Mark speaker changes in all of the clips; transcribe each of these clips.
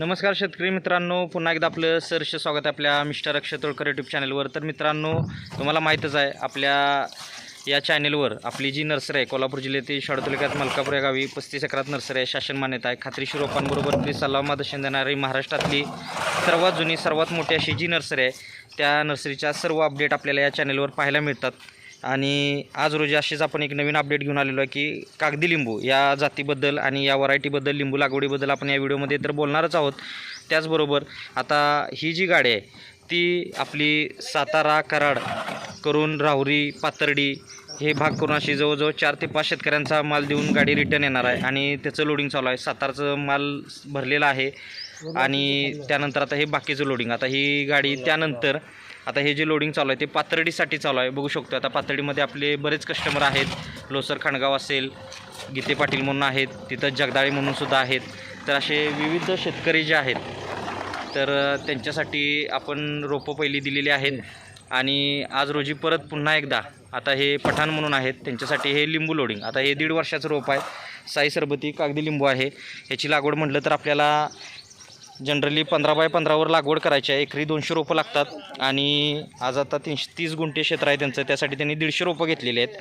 Speaker 1: नमस्कार शेतकरी मित्रांनो. पुन्हा एकदा आपलं सरसे स्वागत आहे आपल्या मिस्टर अक्षय तोळकर यूट्यूब चॅनलवर तर मित्रांनो तुम्हाला माहीतच आहे आपल्या या चॅनेलवर आपली जी नर्सरी आहे कोल्हापूर जिल्ह्यातील शाडू तालुक्यात मलकापूर या गावी पस्तीस एकरात नर्सरी आहे. शासन मान्यता आहे. खात्रीशीर रोपांबरोबर ती सल्ला मार्गदर्शन देणारी महाराष्ट्रातली सर्वात जुनी सर्वात मोठी अशी जी नर्सरी आहे त्या नर्सरीच्या सर्व अपडेट आपल्याला या चॅनेलवर पाहायला मिळतात. आणि आज रोजी अशीच आपण एक नवीन अपडेट घेऊन आलेलो आहे की कागदी लिंबू या जातीबद्दल आणि या व्हरायटीबद्दल लिंबू लागवडीबद्दल आपण या व्हिडिओमध्ये तर बोलणारच आहोत. त्याचबरोबर आता ही जी गाडी आहे ती आपली सातारा कराड करून राहुरी पातर्डी हे भाग करून अशी जवळजवळ चार ते पाच शेतकऱ्यांचा माल देऊन गाडी रिटर्न येणार आहे आणि त्याचं लोडिंग चालू आहे. सातारचं माल भरलेला आहे आणि त्यानंतर आता हे बाकीचं लोडिंग आता ही गाडी त्यानंतर आता हे जे लोडिंग चालू आहे ते पातर्डीसाठी चालू आहे. बघू शकतो आता पातर्डीमध्ये आपले बरेच कस्टमर आहेत. लोसर खाणगाव असेल गीते पाटील म्हणून आहेत तिथं जगदाळे म्हणून सुद्धा आहेत. तर असे विविध शेतकरी जे आहेत तर त्यांच्यासाठी आपण रोपं पहिली दिलेली आहेत. आणि आज रोजी परत पुन्हा एकदा आता हे पठाण म्हणून आहेत त्यांच्यासाठी हे लिंबू लोडिंग आता हे दीड वर्षाचं रोप आहे. साई सरबती कागदी लिंबू आहे. ह्याची लागवड म्हटलं तर आपल्याला जनरली पंधरा बाय पंधरावर लागवड करायची आहे. एकरी दोनशे रोपं लागतात आणि आज आता तीनशे तीस गुंठे क्षेत्र आहे त्यांचं. त्यासाठी त्यांनी दीडशे रोपं घेतलेली आहेत.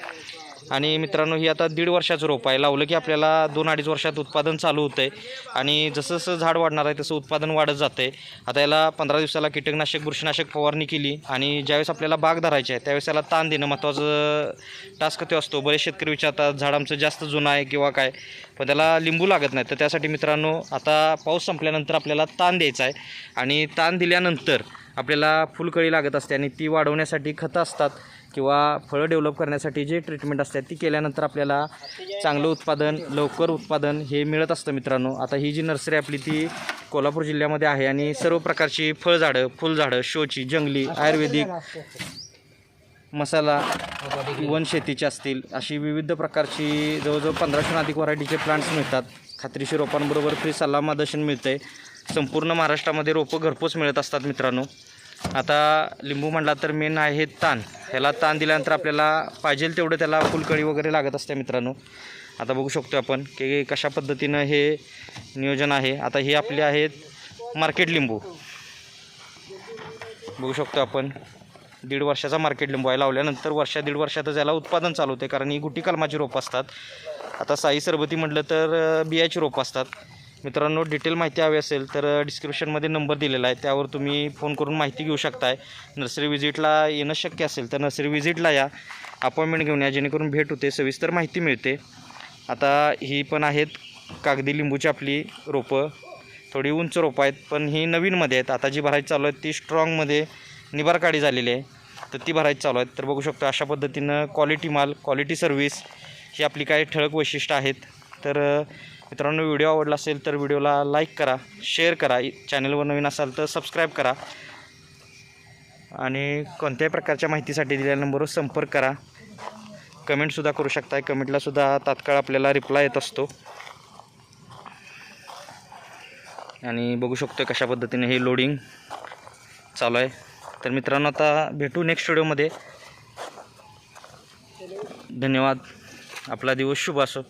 Speaker 1: आणि मित्रांनो ही आता दीड वर्षाचं रोप आहे. लावलं की आपल्याला दोन अडीच वर्षात उत्पादन चालू होतं आहे आणि जसं जसं झाड वाढणार आहे तसं उत्पादन वाढत जातं आहे आता याला पंधरा दिवसाला कीटकनाशक बुरशीनाशक फवारणी केली आणि ज्यावेळेस आपल्याला बाग धरायची आहे त्यावेळेस याला ताण देणं महत्त्वाचं टास्क ते असतो. बरेच शेतकरी विचारतात झाड आमचं जास्त जुनं आहे किंवा काय? पण त्याला लिंबू लागत नाही. तर त्यासाठी मित्रांनो आता पाऊस संपल्यानंतर आपल्याला ताण द्यायचा आहे. आणि ताण दिल्यानंतर आपल्याला फुलकळी लागत असते आणि ती वाढवण्यासाठी खतं असतात. किंवा फळं डेव्हलप करण्यासाठी जे ट्रीटमेंट असतात ती केल्यानंतर आपल्याला चांगलं उत्पादन लवकर उत्पादन हे मिळत असतं मित्रांनो. आता ही जी नर्सरी आपली ती कोल्हापूर जिल्ह्यामध्ये आहे आणि सर्व प्रकारची फळझाडं फुलझाडं शोची जंगली आयुर्वेदिक मसाला वन शेतीचे असतील अशी विविध प्रकारची जवळजवळ पंधराशे अधिक व्हरायटीचे प्लांट्स मिळतात. खात्रीशी रोपांबरोबर फ्री सल्ला मार्गदर्शन मिळतं आहे संपूर्ण महाराष्ट्रामध्ये रोपं घरपोच मिळत असतात मित्रांनो. आता लिंबू म्हणला तर मेन आहे ताण. ह्याला ताण दिल्यानंतर आपल्याला पाहिजे तेवढं त्याला फुलकळी वगैरे लागत असते मित्रांनो. आता बघू शकतो आपण की कशा पद्धतीनं हे नियोजन आहे. आता हे आपले आहेत मार्केट लिंबू. बघू शकतो आपण. दीड वर्षाचा मार्केट लिंबू आहे. लावल्यानंतर वर्षा दीड वर्षातच याला उत्पादन चालू होते. कारण ही गुटी कलमाची रोपं असतात. आता साई सरबती म्हटलं तर बियाची रोपं असतात. मित्रांनो डिटेल माहिती हवी असेल तर डिस्क्रिप्शनमध्ये नंबर दिलेला आहे. त्यावर तुम्ही फोन करून माहिती घेऊ शकताय. नर्सरी व्हिजिटला येणं शक्य असेल तर नर्सरी व्हिजिटला या. अपॉइंटमेंट घेऊन या जेणेकरून भेट होते सविस्तर माहिती मिळते. आता ही पण आहेत कागदी लिंबूची आपली रोपं. थोडी उंच रोपं आहेत पण ही नवीनमध्ये आहेत. आता जी भरायची चालू आहेत ती स्ट्रॉंगमध्ये निबार काढी झालेली आहे. तर ती भरायची चालू आहेत. तर बघू शकतो अशा पद्धतीनं क्वालिटी माल क्वालिटी सर्व्हिस ही आपली काही ठळक वैशिष्ट्य आहेत. तर मित्रांनो व्हिडिओ आवडला असेल तर व्हिडिओला लाईक करा शेअर करा. चॅनलवर नवीन असाल तर सबस्क्राईब करा. आणि कोणत्याही प्रकारच्या माहितीसाठी दिलेल्या नंबरवर संपर्क करा. कमेंटसुद्धा करू शकता कमेंटलासुद्धा तात्काळ आपल्याला रिप्लाय येत असतो. आणि बघू शकतो कशा पद्धतीने हे लोडिंग चालू आहे. तर मित्रांनो आता भेटू नेक्स्ट व्हिडिओमध्ये धन्यवाद. आपला दिवस शुभ असो.